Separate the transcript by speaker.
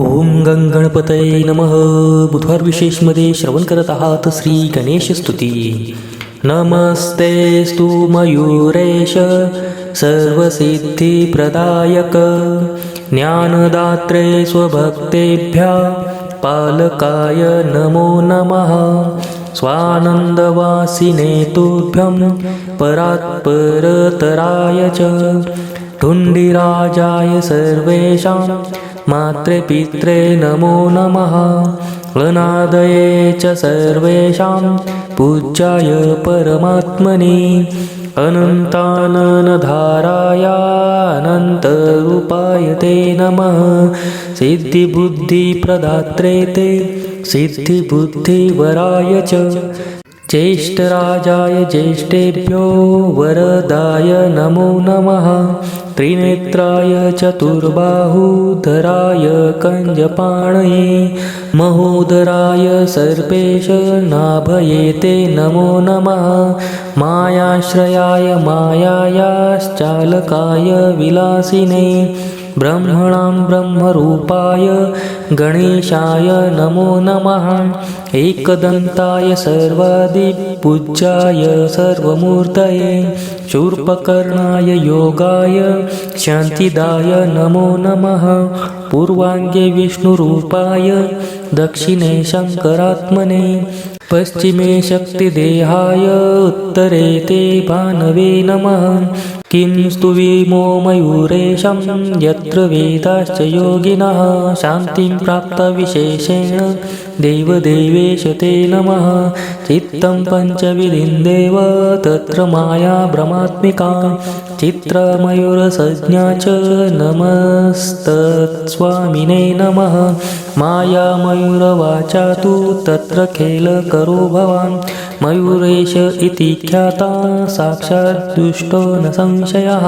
Speaker 1: ओम गणपतये नमः। बुधवार विशेषमध्ये श्रवण करत आहात श्री गणेश स्तुती। नमस्ते स्तु मयूरेश सर्वसिद्धिप्रदायक। ज्ञानदात्रे स्वभक्तेभ्यः पालकाय नमो नमः। स्वानन्दवासिने तुभ्यं परात्परतराय च। ठुण्डिराजाय सर्वेषां मात्रे पित्रे नमो नमः। अनादये च सर्वेषां पूज्याय परमात्मने। अनन्ताननधारायानन्तरूपाय ते नमः। सिद्धिबुद्धिप्रदात्रे ते सिद्धिबुद्धिवराय च ज्येष्ठराजाय ज्येष्ठेभ्यो वरदाय नमो नमः। त्रिनेत्राय चतुर्बाहुधराय कञ्जपाणये। महोदराय सर्पेश नाभये ते नमो नमः। मायाश्रयाय मायायाश्चालकाय विलासिने ब्रह्मणां ब्रह्मरूपाय गणेशाय नमो नमः। एकदन्ताय सर्वादिपूज्याय सर्वमूर्तये। शूर्पकर्णाय योगाय शान्तिदाय नमो नमः। पूर्वाङ्गे विष्णुरूपाय दक्षिणे शङ्करात्मने। पश्चिमे शक्तिदेहाय उत्तरे ते भानवे नमः। किं स्तुविमो मयूरेशं यत्र वेदाश्च योगिनः शान्तिं प्राप्तविशेषेण देवदेवेश ते नमः। चित्तं पञ्चविधिन्देव तत्र माया भ्रमात्मिका चित्रमयूरसज्ञा च नमस्तत्स्वामिने नमः। मायामयूरवाचा तु तत्र खेलकरो भवान्। मयूरेश इति ख्याता साक्षात् दुष्टो न संशयः।